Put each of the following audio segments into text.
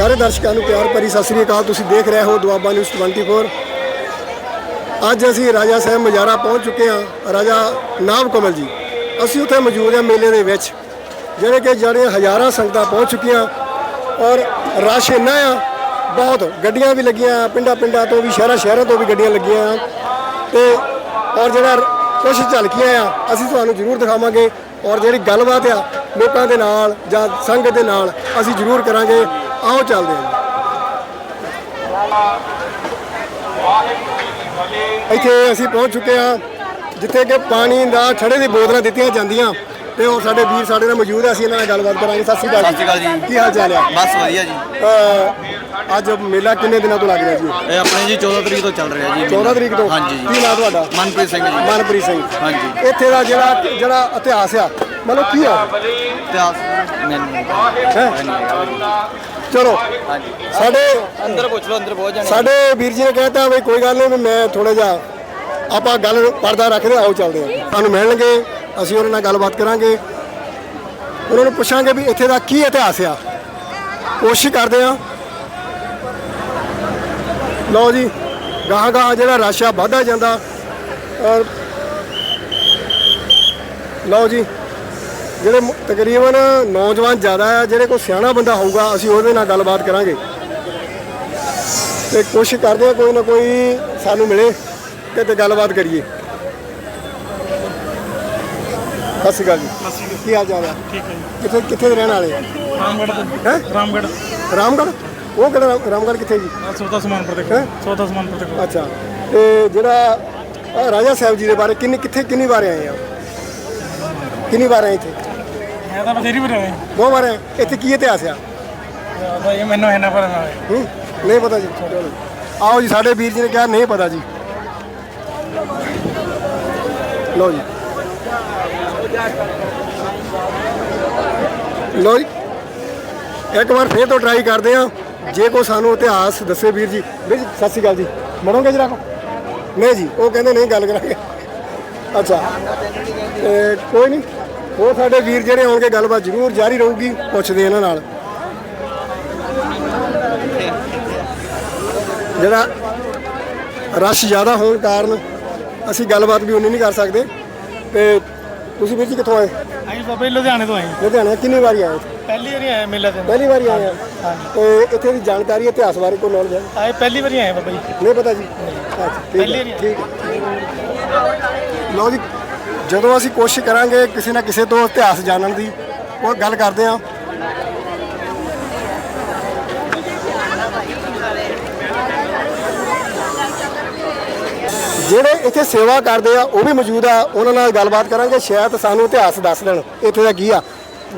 ਸਾਰੇ ਦਰਸ਼ਕਾਂ ਨੂੰ ਪਿਆਰ ਭਰੀ ਸਤਿ ਸ੍ਰੀ ਅਕਾਲ। ਤੁਸੀਂ ਦੇਖ ਰਹੇ ਹੋ ਦੁਆਬਾ ਨਿਊਜ਼ 24 ਅੱਜ ਅਸੀਂ ਰਾਜਾ ਸਾਹਿਬ ਮਜਾਰਾ ਪਹੁੰਚ ਚੁੱਕੇ ਹਾਂ, ਰਾਜਾ ਨਾਮ ਕਮਲ ਜੀ। ਅਸੀਂ ਉੱਥੇ ਮੌਜੂਦ ਹਾਂ ਮੇਲੇ ਦੇ ਵਿੱਚ, ਜਿਹੜੇ ਕਿ ਜਿਹੜੇ ਹਜ਼ਾਰਾਂ ਸੰਗਤਾਂ ਪਹੁੰਚ ਚੁੱਕੀਆਂ ਔਰ ਰਸ਼ ਇੰਨਾ ਆ, ਬਹੁਤ ਗੱਡੀਆਂ ਵੀ ਲੱਗੀਆਂ ਪਿੰਡਾਂ ਪਿੰਡਾਂ ਤੋਂ ਵੀ ਸ਼ਹਿਰਾਂ ਸ਼ਹਿਰਾਂ ਤੋਂ ਵੀ ਗੱਡੀਆਂ ਲੱਗੀਆਂ ਆ। ਤੇ ਔਰ ਜਿਹੜਾ ਕੁਝ ਝਲਕੀਆਂ ਆ, ਅਸੀਂ ਤੁਹਾਨੂੰ ਜ਼ਰੂਰ ਦਿਖਾਵਾਂਗੇ। ਔਰ ਜਿਹੜੀ ਗੱਲਬਾਤ ਆ ਲੋਕਾਂ ਦੇ ਨਾਲ ਜਾਂ ਸੰਗਤ ਦੇ ਨਾਲ, ਅਸੀਂ ਜ਼ਰੂਰ ਕਰਾਂਗੇ। ਆਓ ਚੱਲਦੇ ਹਾਂ। ਇੱਥੇ ਅਸੀਂ ਪਹੁੰਚ ਚੁੱਕੇ ਹਾਂ ਜਿੱਥੇ ਕਿ ਪਾਣੀ ਦਾ ਠੜੇ ਦੀ ਬੋਤਲਾਂ ਦਿੱਤੀਆਂ ਜਾਂਦੀਆਂ ਤੇ ਉਹ ਸਾਡੇ ਵੀਰ ਸਾਡੇ ਨਾਲ ਮੌਜੂਦ ਆ ਅਸੀਂ ਇਹਨਾਂ ਨਾਲ ਗੱਲਬਾਤ ਕਰਾਂਗੇ। ਸਤਿ ਸ਼੍ਰੀ ਅਕਾਲ ਸਤਿ ਸ਼੍ਰੀ ਅਕਾਲ ਜੀ। ਕੀ ਹਾਲ ਚਾਲ ਆ? ਬਸ ਵਧੀਆ ਜੀ। ਅੱਜ ਮੇਲਾ ਕਿੰਨੇ ਦਿਨਾਂ ਤੋਂ ਲੱਗ ਰਿਹਾ ਜੀ? ਇਹ ਆਪਣੇ ਜੀ 14 ਤਰੀਕ ਤੋਂ ਚੱਲ ਰਿਹਾ ਜੀ 14 ਤਰੀਕ ਤੋਂ? ਹਾਂਜੀ ਜੀ। ਕੀ ਨਾਮ ਤੁਹਾਡਾ? ਮਨਪ੍ਰੀਤ ਸਿੰਘ ਜੀ। ਮਨਪ੍ਰੀਤ ਸਿੰਘ। ਹਾਂਜੀ। ਇੱਥੇ ਦਾ ਜਿਹੜਾ ਜਿਹੜਾ ਇਤਿਹਾਸ ਆ ਮਤਲਬ ਕੀ ਆ? ਇਤਿਹਾਸ ਮੈਨੂੰ ਹੈ? ਚਲੋ। ਸਾਡੇ ਅੰਦਰ ਪੁੱਛ ਲਓ ਅੰਦਰ ਬਹੁਤ ਜਾਣੇ ਸਾਡੇ ਵੀਰ ਜੀ ਨੇ ਕਹਿਤਾ ਵੀ ਕੋਈ ਗੱਲ ਨਹੀਂ ਮੈਂ ਥੋੜਾ ਜਿਹਾ ਆਪਾਂ ਗੱਲ ਪਰਦਾ ਰੱਖਦੇ ਆਓ ਚੱਲਦੇ ਹਾਂ। ਸਾਨੂੰ ਮਿਲਣਗੇ ਅਸੀਂ ਉਹਨਾਂ ਨਾਲ ਗੱਲਬਾਤ ਕਰਾਂਗੇ। ਉਹਨਾਂ ਨੂੰ ਪੁੱਛਾਂਗੇ ਵੀ ਇੱਥੇ ਦਾ ਕੀ ਇਤਿਹਾਸ ਆ। ਕੋਸ਼ਿਸ਼ ਕਰਦੇ ਆ ਲਓ ਜੀ ਗਾਹਾਂ ਗਾਹਾਂ ਜਿਹੜਾ ਰਸ਼ ਆ ਵੱਧਦਾ ਜਾਂਦਾ। ਔਰ ਲਓ ਜੀ ਜਿਹੜੇ ਤਕਰੀਬਨ ਨੌਜਵਾਨ ਜ਼ਿਆਦਾ ਆ ਜਿਹੜੇ ਕੋਈ ਸਿਆਣਾ ਬੰਦਾ ਹੋਊਗਾ ਅਸੀਂ ਉਹਦੇ ਨਾਲ ਗੱਲਬਾਤ ਕਰਾਂਗੇ। ਤੇ ਕੋਸ਼ਿਸ਼ ਕਰਦੇ ਆ ਕੋਈ ਨਾ ਕੋਈ ਸਾਨੂੰ ਮਿਲੇ ਤੇ ਤੇ ਗੱਲਬਾਤ ਕਰੀਏ। ਸਤਿ ਸ਼੍ਰੀ ਅਕਾਲ ਜੀ। ਕੀ ਹਾਲ ਚਾਲ ਹੈ ਠੀਕ ਹੈ ਜੀ। ਕਿੱਥੇ ਕਿੱਥੇ ਦੇ ਰਹਿਣ ਵਾਲੇ ਰਾਮਗੜ੍ਹ ਤੋਂ। ਹੈ? ਰਾਮਗੜ੍ਹ। ਰਾਮਗੜ੍ਹ? ਉਹ ਕਿਹੜਾ ਰਾਮ- ਰਾਮਗੜ੍ਹ ਕਿੱਥੇ ਜੀ? ਸੌਦਾ ਸਮਾਨ ਪਰ ਹੈਂ? ਦੇਖੋ ਸੌਦਾ ਸਮਾਨ ਪਰ ਦੇਖੋ। ਅੱਛਾ। ਤੇ ਜਿਹੜਾ ਰਾਜਾ ਸਾਹਿਬ ਜੀ ਦੇ ਬਾਰੇ ਕਿੰਨੀ ਕਿੱਥੇ ਕਿੰਨੀ ਵਾਰ ਆਏ ਆ? ਕਿੰਨੀ ਵਾਰ ਆਏ ਇੱਥੇ? ਮੈਂ ਤਾਂ ਬਥੇਰੀ ਆਇਆ। ਦੋ ਵਾਰ ਇੱਥੇ ਕੀ ਇਤਿਹਾਸ ਆ? ਇਹ ਮੈਨੂੰ ਇਹਨਾਂ ਪਰ ਹੂੰ ਨਹੀਂ ਪਤਾ ਜੀ। ਚਲੋ ਆਓ ਜੀ ਸਾਡੇ ਵੀਰ ਜੀ ਨੇ ਕਿਹਾ ਨਹੀਂ ਪਤਾ ਜੀ। ਲਓ ਜੀ। ਲਓ ਜੀ। ਇੱਕ ਵਾਰ ਫੇਰ ਤੋਂ ਟਰਾਈ ਕਰਦੇ ਆ ਜੇ ਕੋ ਸਾਨੂੰ ਇਤਿਹਾਸ ਦੱਸੇ ਵੀਰ ਜੀ। ਵੀਰ ਜੀ ਸਤਿ ਸ਼੍ਰੀ ਅਕਾਲ ਜੀ। ਮੜੋਗੇ ਜਰਾ ਕੋ? ਨਹੀਂ ਜੀ ਉਹ ਕਹਿੰਦੇ ਨਹੀਂ ਗੱਲ ਕਰਾਂਗੇ। ਅੱਛਾ। ਤੇ ਕੋਈ ਨਹੀਂ। ਉਹ ਸਾਡੇ ਵੀਰ ਜਿਹੜੇ ਆਉਣਗੇ ਗੱਲਬਾਤ ਜ਼ਰੂਰ ਜਾਰੀ ਰਹੂਗੀ ਪੁੱਛਦੇ ਇਹਨਾਂ ਨਾਲ। ਜਿਹੜਾ ਰਸ਼ ਜ਼ਿਆਦਾ ਹੋਣ ਕਾਰਨ ਅਸੀਂ ਗੱਲਬਾਤ ਵੀ ਉਨੀ ਨਹੀਂ ਕਰ ਸਕਦੇ। ਤੇ ਤੁਸੀਂ ਵੀਰ ਜੀ ਕਿੱਥੋਂ ਆਏ? ਅਸੀਂ ਬਾਬੇ ਲੁਧਿਆਣੇ ਤੋਂ ਆਏ ਲੁਧਿਆਣੇ ਕਿੰਨੀ ਵਾਰੀ ਆਏ? ਇੱਥੇ? ਪਹਿਲੀ ਵਾਰੀ ਆਏ ਮੇਲੇ ਤੇ ਪਹਿਲੀ ਵਾਰੀ ਆਏ ਆ? ਤੇ ਇੱਥੇ ਦੀ ਜਾਣਕਾਰੀ ਇਤਿਹਾਸ ਬਾਰੇ ਕੋਈ ਨੌਲੇਜ ਹੈ? ਆਏ ਪਹਿਲੀ ਵਾਰੀ ਆਏ ਬਾਬਾ ਜੀ। ਨਹੀਂ ਪਤਾ ਜੀ। ਅੱਛਾ ਠੀਕ ਪਹਿਲੀ ਹੈ ਵਾਰੀ ਠੀਕ ਹੈ। ਲਓ ਜੀ ਜਦੋਂ ਅਸੀਂ ਕੋਸ਼ਿਸ਼ ਕਰਾਂਗੇ ਕਿਸੇ ਨਾ ਕਿਸੇ ਤੋਂ ਇਤਿਹਾਸ ਜਾਣਨ ਦੀ ਉਹ ਗੱਲ ਕਰਦੇ ਆ ਜਿਹੜੇ ਇੱਥੇ ਸੇਵਾ ਕਰਦੇ ਆ ਉਹ ਵੀ ਮੌਜੂਦ ਆ। ਉਹਨਾਂ ਨਾਲ ਗੱਲਬਾਤ ਕਰਾਂਗੇ ਸ਼ਾਇਦ ਸਾਨੂੰ ਇਤਿਹਾਸ ਦੱਸ ਦੇਣ। ਇੱਥੇ ਦਾ ਕੀ ਆ?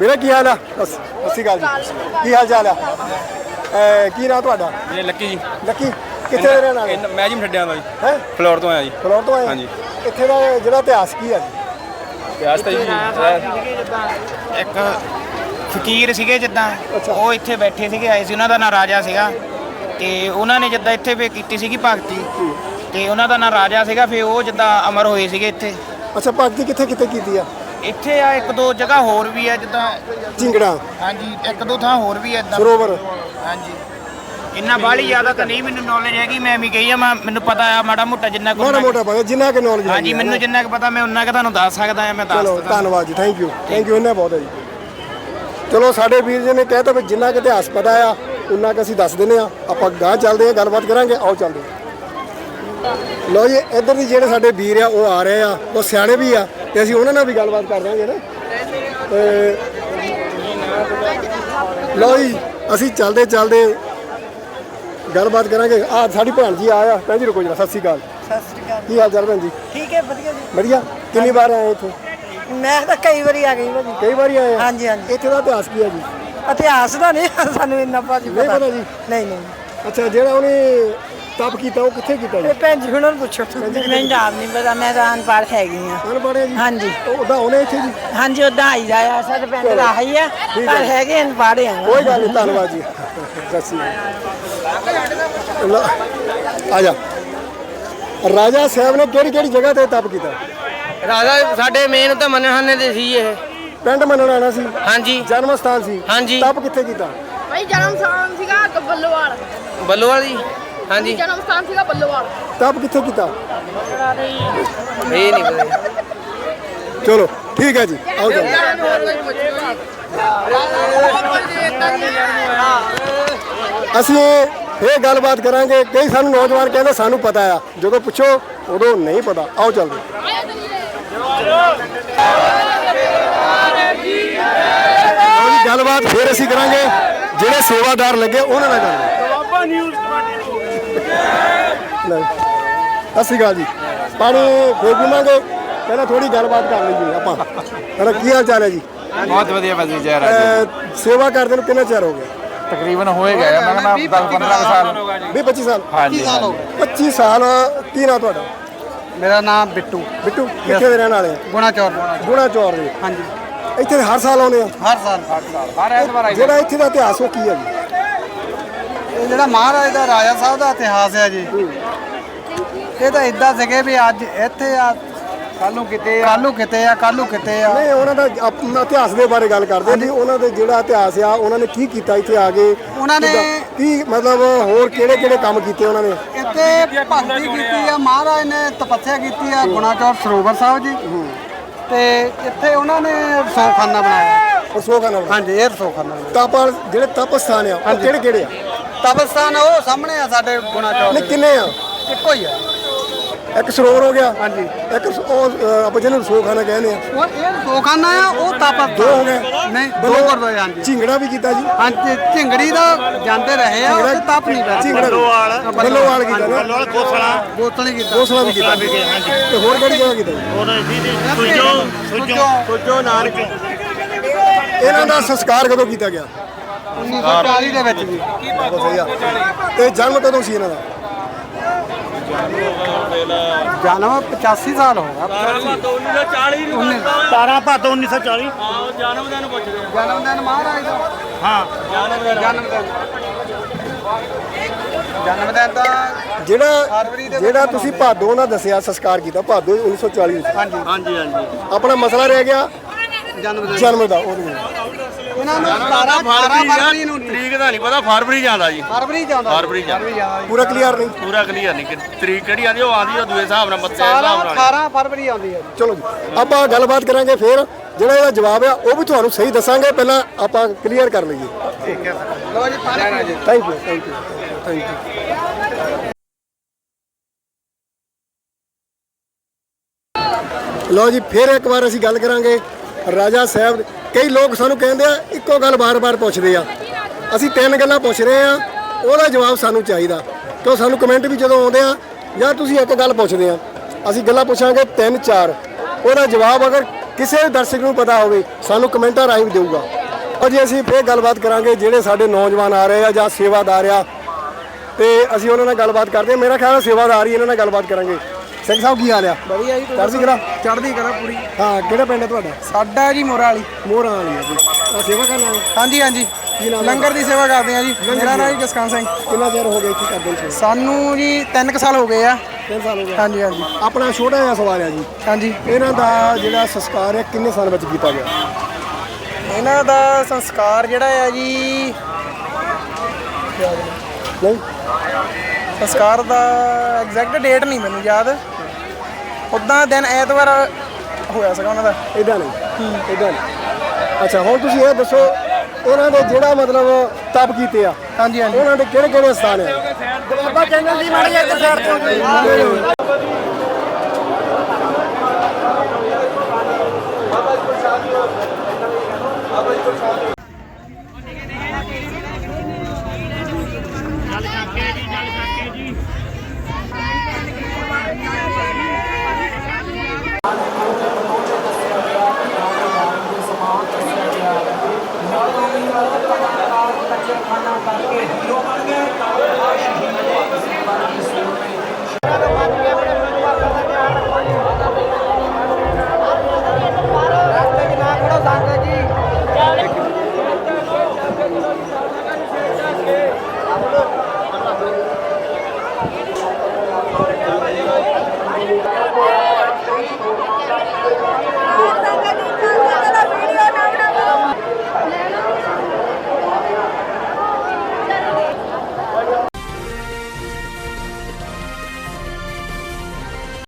ਮੇਰਾ ਕੀ ਹਾਲ ਆ? ਬਸ ਅਸੀਂ ਗੱਲ ਜੀ। ਕੀ ਹਾਲ ਚਾਲ ਆ? ਕੀ ਨਾਮ ਤੁਹਾਡਾ? ਇਹ ਲੱਕੀ ਜੀ। ਲੱਕੀ ਕਿੱਥੇ ਦੇ ਰਹਿਣ ਵਾਲੇ? ਮੈਂ ਜੀ ਮਠੱਡਿਆਂ ਦਾ ਜੀ। ਹੈ? ਫਲੋਰ ਤੋਂ ਆਇਆ ਜੀ। ਫਲੋਰ ਤੋਂ ਆਏ? ਹਾਂਜੀ। ਇੱਥੇ ਦਾ ਜਿਹੜਾ ਇਤਿਹਾਸ ਕੀ ਹੈ ਇਤਿਹਾਸ ਤਾਂ ਜੀ। ਇੱਕ ਫਕੀਰ ਸੀਗੇ ਜਿੱਦਾਂ। ਉਹ ਇੱਥੇ ਬੈਠੇ ਸੀਗੇ ਆਏ ਸੀ ਉਹਨਾਂ ਦਾ ਨਾਂ ਰਾਜਾ ਸੀਗਾ। ਤੇ ਉਹਨਾਂ ਨੇ ਜਿੱਦਾਂ ਇੱਥੇ ਫੇ ਕੀਤੀ ਸੀਗੀ ਭਗਤੀ ਤੇ ਉਹਨਾਂ ਦਾ ਨਾਂ ਰਾਜਾ ਸੀਗਾ ਫੇ ਉਹ ਜਿੱਦਾਂ ਅਮਰ ਹੋਏ ਸੀਗੇ ਇੱਥੇ। ਅੱਛਾ ਭਗਤੀ ਕਿੱਥੇ ਕਿੱਥੇ ਕੀਤੀ ਆ? ਇੱਥੇ ਆ ਇੱਕ ਦੋ ਜਗ੍ਹਾ ਹੋਰ ਵੀ ਆ ਜਿੱਦਾਂ ਝਿੰਗੜਾ। ਹਾਂਜੀ ਇੱਕ ਦੋ ਥਾਂ ਹੋਰ ਵੀ ਆ ਏਦਾਂ ਸਰੋਵਰ। ਹਾਂਜੀ। ਇੰਨਾ ਬਾਹਲੀ ਜ਼ਿਆਦਾ ਤਾਂ ਨਹੀਂ ਮੈਨੂੰ ਨੌਲੇਜ ਹੈਗੀ ਮੈਂ ਵੀ ਕਹੀ ਆ ਮੈਂ ਮੈਨੂੰ ਪਤਾ ਆ ਮਾੜਾ ਮੋਟਾ ਜਿੰਨਾ ਕੁ ਮਾੜਾ ਮੋਟਾ ਪਤਾ ਜਿੰਨਾ ਕਿ ਨੌਲੇਜ ਹਾਂਜੀ ਮੈਨੂੰ ਜਿੰਨਾ ਕੁ ਪਤਾ ਮੈਂ ਉਨਾ ਕੁ ਤੁਹਾਨੂੰ ਦੱਸ ਸਕਦਾ ਆ ਮੈਂ ਦੱਸ ਚਲੋ ਦਿੱਤਾ ਧੰਨਵਾਦ ਜੀ ਥੈਂਕ ਯੂ ਥੈਂਕ ਯੂ ਇਹਨਾਂ ਬਹੁਤ ਹੈ ਜੀ। ਚਲੋ ਸਾਡੇ ਵੀਰ ਜੀ ਨੇ ਕਹਿਤਾ ਵੀ ਜਿੰਨਾ ਕਿ ਇਤਿਹਾਸ ਪਤਾ ਆ ਉਨਾ ਕਿ ਅਸੀਂ ਦੱਸ ਦਿੰਦੇ ਆ। ਆਪਾਂ ਗਾਂ ਚੱਲਦੇ ਆ ਗੱਲਬਾਤ ਕਰਾਂਗੇ ਆਓ ਚੱਲਦੇ ਆ। ਲਓ ਜੀ ਇੱਧਰ ਦੀ ਜਿਹੜੇ ਸਾਡੇ ਵੀਰ ਆ ਉਹ ਆ ਰਹੇ ਆ ਉਹ ਸਿਆਣੇ ਵੀ ਆ ਤੇ ਅਸੀਂ ਉਹਨਾਂ ਨਾਲ ਵੀ ਗੱਲਬਾਤ ਕਰ ਦਾਂਗੇ ਨਾ। ਤੇ ਲਓ ਜੀ ਅਸੀਂ ਚੱਲਦੇ ਚੱਲਦੇ ਗੱਲਬਾਤ ਕਰਾਂਗੇ। ਆ ਸਾਡੀ ਭੈਣ ਜੀ ਆਇਆ। ਭੈਣ ਜੀ ਰੁਕੋ ਜਰਾ ਸਤਿ ਸ਼੍ਰੀ ਅਕਾਲ। ਸਤਿ ਸ੍ਰੀ ਅਕਾਲ। ਕੀ ਹਾਲ ਚਾਲ ਭੈਣ ਜੀ? ਠੀਕ ਹੈ ਵਧੀਆ ਜੀ। ਵਧੀਆ। ਕਿੰਨੀ ਵਾਰ ਆਏ ਇੱਥੇ? ਮੈਂ ਤਾਂ ਕਈ ਵਾਰੀ ਆ ਗਈ ਭਾਜੀ। ਕਈ ਵਾਰੀ ਆਏ ਹਾਂਜੀ, ਹਾਂਜੀ। ਇੱਥੇ ਦਾ ਇਤਿਹਾਸ ਕੀ ਹੈ ਜੀ? ਇਤਿਹਾਸ ਦਾ ਨਹੀਂ ਸਾਨੂੰ ਇੰਨਾ ਭਾਜੀ ਨਹੀਂ ਪਤਾ। ਜੀ? ਨਹੀਂ ਨਹੀਂ। ਅੱਛਾ ਜਿਹੜਾ ਉਹਨੇ ਤਪ ਕੀਤਾ ਉਹ ਕਿੱਥੇ ਕੀਤਾ ਜੀ? ਭੈਣ ਜੀ ਉਹਨਾਂ ਨੂੰ ਪੁੱਛੋ ਮੈਨੂੰ ਆਪ ਨਹੀਂ ਪਤਾ ਮੈਂ ਤਾਂ ਅਨਪੜ੍ਹ ਹੈਗੀ ਆ ਅਨਪੜ੍ਹ ਹੈ ਜੀ? ਹਾਂਜੀ। ਉਹਦਾ ਉਹਨੇ ਇੱਥੇ ਜੀ? ਹਾਂਜੀ ਉਦਾਂ ਆਈ ਦਾ ਆ ਸਾਡੇ ਪਿੰਡ ਦਾ ਆਹੀ ਆ ਪਰ। ਹੈਗੇ ਅਨਪੜ੍ਹ ਆ। ਕੋਈ ਗੱਲ ਨਹੀਂ ਧੰਨਵਾਦ ਜੀ। ਸਤਿ ਸ਼੍ਰੀ ਅਕਾਲ। ਲਓ, ਆ ਜਾ। ਰਾਜਾ ਸਾਹਿਬ ਨੇ ਕਿਹੜੀ ਕਿਹੜੀ ਜਗ੍ਹਾ ਤੇ ਤਪ ਕੀਤਾ? ਰਾਜਾ ਸਾਡੇ ਮੇਨ ਤਾਂ ਮੰਨਹਾਨੇ ਦੇ ਸੀ ਇਹ। ਪਿੰਡ ਮੰਨਣ ਆਣਾ ਸੀ? ਹਾਂਜੀ। ਜਨਮ ਸਥਾਨ ਸੀ। ਹਾਂਜੀ। ਤਪ ਕਿੱਥੇ ਕੀਤਾ? ਭਾਈ ਜਨਮ ਸਥਾਨ ਸੀਗਾ ਕ- ਬੱਲੋਵਾਲ। ਬੱਲੋਵਾਲ ਜੀ? ਹਾਂਜੀ। ਜਨਮ ਸਥਾਨ ਸੀਗਾ ਬੱਲੋਵਾਲ। ਤਪ ਕਿੱਥੇ ਕੀਤਾ? ਇਹ ਨਹੀਂ ਪਤਾ ਜੀ। ਚਲੋ ਠੀਕ ਹੈ ਜੀ। ਆਓ ਜੀ ਅਸੀਂ ਇਹ ਗੱਲਬਾਤ ਕਰਾਂਗੇ। ਕਈ ਸਾਨੂੰ ਨੌਜਵਾਨ ਕਹਿੰਦੇ ਸਾਨੂੰ ਪਤਾ ਆ। ਜਦੋਂ ਪੁੱਛੋ ਉਦੋਂ ਨਹੀਂ ਪਤਾ। ਆਓ ਚੱਲਦੇ। ਗੱਲਬਾਤ ਫਿਰ ਅਸੀਂ ਕਰਾਂਗੇ। ਜਿਹੜੇ ਸੇਵਾਦਾਰ ਲੱਗੇ ਉਹਨਾਂ ਨਾਲ ਕਰਾਂਗੇ। ਬਾਬਾ ਨਿਊਜ਼ ਅਸੀਂ ਗੱਲ ਜੀ। ਪਾਣੀ ਫੇਰ ਪੀਵਾਂਗੇ। ਪਹਿਲਾਂ ਥੋੜੀ ਗੱਲਬਾਤ ਕਰ ਲਈਏ ਆਪਾਂ। ਕੀ ਹਾਲ ਚਾਲ ਹੈ ਜੀ? ਬਹੁਤ ਵਧੀਆ ਭਾਜੀ ਜੈ। ਅਹ ਸੇਵਾ ਕਰਦੇ ਨੂੰ ਕਿੰਨਾ ਚਿਰ ਹੋ ਗਿਆ? ਤਕਰੀਬਨ ਹੋਏ ਗਏ ਮੈਂ ਕਹਿੰਦਾ 10 15 ਸਾਲ। 20 25 ਸਾਲ। ਹਾਂਜੀ 25 ਸਾਲ ਕੀ ਨਾਂ ਤੁਹਾਡਾ? ਮੇਰਾ ਨਾਮ ਬਿੱਟੂ। ਬਿੱਟੂ ਕਿੱਥੇ ਦੇ ਰਹਿਣ ਵਾਲੇ? ਗੁਣਾ ਚੌਰ ਗੁਣਾ ਚੌਰ। ਦੇ ਹਾਂਜੀ। ਇੱਥੇ ਹਰ ਸਾਲ ਆਉਂਦੇ ਆ ਹਰ ਸਾਲ। ਹਰ ਐਤਵਾਰ ਆਈ ਜਿਹੜਾ ਇੱਥੇ ਦਾ ਇਤਿਹਾਸ ਉਹ ਕੀ ਹੈ ਜੀ? ਇਹ ਜਿਹੜਾ ਮਹਾਰਾਜ ਦਾ ਰਾਜਾ ਸਾਹਿਬ ਦਾ ਇਤਿਹਾਸ ਹੈ ਜੀ। ਇਹ ਤਾਂ ਇਦਾਂ ਸੀਗੇ ਵੀ ਅੱਜ ਇੱਥੇ ਆ ਕੱਲ ਨੂੰ ਕਿਤੇ ਕੱਲ ਨੂੰ ਕਿਤੇ ਆ? ਕੱਲ ਨੂੰ ਕਿਤੇ ਆ? ਨਹੀਂ ਉਹਨਾਂ ਦਾ ਆਪਣਾ ਇਤਿਹਾਸ ਦੇ ਬਾਰੇ ਗੱਲ ਕਰਦੇ ਵੀ ਉਹਨਾਂ ਦੇ ਜਿਹੜਾ ਇਤਿਹਾਸ ਆ ਉਹਨਾਂ ਨੇ ਕੀ ਕੀਤਾ ਇੱਥੇ ਆ ਕੇ? ਉਹਨਾਂ ਨੇ- ਕੀ ਮਤਲਬ ਹੋਰ ਕਿਹੜੇ ਕਿਹੜੇ ਕੰਮ ਕੀਤੇ ਉਹਨਾਂ ਨੇ? ਇੱਥੇ ਭਗਤੀ ਕੀਤੀ ਆ ਮਹਾਰਾਜ ਨੇ ਤਪੱਸਿਆ ਕੀਤੀ ਆ ਗੁਣਾ ਚੌਰ ਸਰੋਵਰ ਸਾਹਿਬ ਜੀ। ਤੇ ਇੱਥੇ ਉਹਨਾਂ ਨੇ ਰਸੋਖਾਨਾ ਬਣਾਇਆ। ਰਸੋਗਾ ਨਾਲ ਹਾਂਜੀ ਇਹ ਰਸੋਖਾਨਾ ਤਪ ਜਿਹੜੇ ਤਪ ਸਥਾਨ ਆ ਉਹ ਕਿਹੜੇ ਕਿਹੜੇ ਆ? ਤਪਸਥਾਨ ਉਹ ਸਾਹਮਣੇ ਆ ਸਾਡੇ ਗੁਣਾ ਚੌਰ ਨਹੀਂ ਕਿੰਨੇ ਆ? ਇੱਕੋ ਹੀ ਆ। ਇੱਕ ਸਰੋਵਰ ਹੋ ਗਿਆ। ਹਾਂਜੀ। ਇੱਕ ਸ- ਉਹ ਅਹ, ਆਪਾਂ ਜਿਹਨੂੰ ਰਸੋਖਾਨਾ ਕਹਿੰਦੇ ਆ। ਉਹ ਇਹ ਰਸੋਖਾਨਾ ਆ ਉਹ ਤਪ ਦੋ ਹੋ ਗਏ। ਨਹੀਂ ਦੋ ਗੁਰਦੁਆਰੇ ਹਾਂਜੀ। ਝਿੰਗੜਾ ਵੀ ਕੀਤਾ ਜੀ। ਹਾਂਜੀ ਝਿੰਗੜੀ ਦਾ ਜਾਂਦੇ ਰਹੇ ਆ ਉੱਥੇ ਤਪ ਨਹੀਂ ਕਰਦੇ ਝਿੰਗੜਾ ਬੱਲੋਵਾਲ ਕੀਤਾ ਨਾ। ਬੋਤਲ ਹੀ ਕੀਤਾ। ਗੋਸਲਾ ਵੀ ਕੀਤਾ। ਤੇ ਹੋਰ ਕਿਹੜੀ ਜਗ੍ਹਾ ਕੀਤਾ ਜੀ? ਸੁਜੋ ਸੁਜੋ ਨਾਨਕ। ਇਹਨਾਂ ਦਾ ਸੰਸਕਾਰ ਕਦੋਂ ਕੀਤਾ ਗਿਆ? 1940 ਦੇ ਵਿੱਚ ਜੀ ਤੇ ਜਨਮ ਕਦੋਂ ਸੀ ਇਹਨਾਂ ਦਾ? ਜਨਮ 85 ਸਾਲ ਹੋ ਗਿਆ। 17 ਭਾਦੋ 1940 ਜਨਮ ਦਿਨ ਮਹਾਰਾਜ ਦਾ। ਹਾਂ। ਜਨਮ ਦਿਨ। ਜਨਮ ਦਿਨ। ਦਾ ਜਿਹੜਾ ਫਰਵਰੀ ਦੇ ਵਿੱਚ ਜਿਹੜਾ ਤੁਸੀਂ ਭਾਦੋ ਦਾ ਦੱਸਿਆ ਸੰਸਕਾਰ ਕੀਤਾ ਭਾਦੋ 1940 ਵਿੱਚ। ਹਾਂਜੀ। ਹਾਂਜੀ ਹਾਂਜੀ। ਆਪਣਾ ਮਸਲਾ ਰਹਿ ਗਿਆ। ਜਨਮ ਦਿਨ। ਜਨਮ ਦਾ ਉਹਦੇ ਵਿੱਚ। ਇਹਨਾਂ ਨੂੰ 17 ਫਰਵਰੀ ਨੂੰ ਤਰੀਕ ਦਾ ਨਹੀਂ ਪਤਾ ਫਰਵਰੀ ਜਾਂਦਾ ਜੀ। ਫਰਵਰੀ ਜਾਂਦਾ ਫਰਵਰੀ ਜਾਂਦਾ ਪੂਰਾ ਕਲੀਅਰ ਨਹੀਂ। ਪੂਰਾ ਕਲੀਅਰ ਨਹੀਂ। ਕਿ ਤਰੀਕ ਕਿਹੜੀ ਆਂਦੀ ਉਹ ਆਂਦੀ ਉਹ ਦੂਏ ਹਿਸਾਬ ਨਾਲ ਮੱਥੇ ਦੇ ਸਾਰਾ ਹਿਸਾਬ ਨਾਲ। 18 ਫਰਵਰੀ ਆਉਂਦੀ ਹੈ ਜੀ। ਚਲੋ ਜੀ ਆਪਾਂ ਗੱਲਬਾਤ ਕਰਾਂਗੇ ਫਿਰ। ਜਿਹੜਾ ਇਹਦਾ ਜਵਾਬ ਆ ਉਹ ਵੀ ਤੁਹਾਨੂੰ ਸਹੀ ਦੱਸਾਂਗੇ। ਪਹਿਲਾਂ ਆਪਾਂ ਕਲੀਅਰ ਕਰ ਲਈਏ। ਲਓ ਜੀ ਪਾਣੀ ਪੀਓ ਜੀ thank you thank you thank you ਲਓ ਜੀ ਫਿਰ ਇੱਕ ਵਾਰ ਅਸੀਂ ਗੱਲ ਕਰਾਂਗੇ। ਰਾਜਾ ਸਾਹਿਬ ਕਈ ਲੋਕ ਸਾਨੂੰ ਕਹਿੰਦੇ ਆ, ਇੱਕੋ ਗੱਲ ਬਾਰ-ਬਾਰ ਪੁੱਛਦੇ ਆ। ਅਸੀਂ ਤਿੰਨ ਗੱਲਾਂ ਪੁੱਛ ਰਹੇ ਆ, ਉਹਦਾ ਜਵਾਬ ਸਾਨੂੰ ਚਾਹੀਦਾ। ਕਿਉਂ ਸਾਨੂੰ ਕਮੈਂਟ ਵੀ ਜਦੋਂ ਆਉਂਦੇ ਆ, ਜਾਂ ਤੁਸੀਂ ਇੱਕ ਗੱਲ ਪੁੱਛਦੇ ਆ। ਅਸੀਂ ਗੱਲਾਂ ਪੁੱਛਾਂਗੇ ਤਿੰਨ ਚਾਰ ਉਹਦਾ ਜਵਾਬ ਅਗਰ ਕਿਸੇ ਦਰਸ਼ਕ ਨੂੰ ਪਤਾ ਹੋਵੇ, ਸਾਨੂੰ ਕਮੈਂਟਾਂ ਰਾਹੀਂ ਦੇਊਗਾ। ਔਰ ਜੇ ਅਸੀਂ ਫਿਰ ਗੱਲਬਾਤ ਕਰਾਂਗੇ, ਜਿਹੜੇ ਸਾਡੇ ਨੌਜਵਾਨ ਆ ਰਹੇ ਆ ਜਾਂ ਸੇਵਾਦਾਰ ਆ। ਤੇ ਅਸੀਂ ਉਹਨਾਂ ਨਾਲ ਗੱਲਬਾਤ ਕਰਦੇ ਹਾਂ ਮੇਰਾ ਖਿਆਲ ਹੈ ਸੇਵਾਦਾਰ ਹੀ ਇਹਨਾਂ ਨਾਲ ਗੱਲਬਾਤ ਕਰਾਂਗੇ। ਸਿੰਘ ਸਾਹਿਬ ਕੀ ਹਾਲ ਆ? ਵਧੀਆ ਜੀ ਚੜ੍ਹਦੀ ਕਲਾ? ਚੜ੍ਹਦੀ ਕਲਾ ਪੂਰੀ। ਹਾਂ ਕਿਹੜਾ ਪਿੰਡ ਹੈ ਤੁਹਾਡਾ? ਸਾਡਾ ਜੀ ਮੋਰਾ ਵਾਲੀ ਮੋਹਰਾਂ ਵਾਲੀ ਆ ਜੀ। ਆ ਸੇਵਾ ਕਰਨ ਹਾਂਜੀ ਹਾਂਜੀ? ਲੰਗਰ ਦੀ ਸੇਵਾ ਕਰਦੇ ਆ ਜੀ। ਮੇਰਾ ਨਾਮ ਜੀ ਜਸਕਾਨ ਸਿੰਘ। ਕਿੰਨਾ ਚਿਰ ਹੋ ਗਿਆ ਇੱਥੇ ਕਰਦੇ ਨੂੰ ਸਾਨੂੰ ਜੀ 3 ਸਾਲ ਹੋ ਗਏ ਆ। ਤਿੰਨ ਸਾਲ ਹੋ ਗਏ। ਹਾਂਜੀ ਹਾਂਜੀ। ਆਪਣਾ ਛੋਟਾ ਜਿਹਾ ਸਵਾਲ ਹੈ ਜੀ। ਹਾਂਜੀ। ਇਹਨਾਂ ਦਾ ਜਿਹੜਾ ਸੰਸਕਾਰ ਹੈ ਕਿੰਨੇ ਸਾਲ ਵਿੱਚ ਕੀਤਾ ਗਿਆ? ਇਹਨਾਂ ਦਾ ਸੰਸਕਾਰ ਜਿਹੜਾ ਆ ਜੀ ਨਹੀਂ? ਸੰਸਕਾਰ ਦਾ ਐਗਜ਼ੈਕਟ ਡੇਟ ਨਹੀਂ ਮੈਨੂੰ ਯਾਦ। ਉਦਾਂ ਦਿਨ ਐਤਵਾਰ ਹੋਇਆ ਸੀਗਾ ਉਹਨਾਂ ਦਾ। ਇਦਾਂ ਨਹੀਂ? ਇਦਾਂ ਨਹੀਂ। ਅੱਛਾ ਹੁਣ ਤੁਸੀਂ ਇਹ ਦੱਸੋ ਉਹਨਾਂ ਦੇ ਜਿਹੜਾ ਮਤਲਬ ਤਪ ਕੀਤੇ ਆ ਹਾਂਜੀ ਹਾਂਜੀ। ਉਹਨਾਂ ਦੇ ਕਿਹੜੇ ਕਿਹੜੇ ਸਥਾਨ ਆ? ਬਾਬਾ ਚੈਨਲ ਦੀ ਮਾੜੀ ਇੱਕ ਸਾਈਡ ਤੋਂ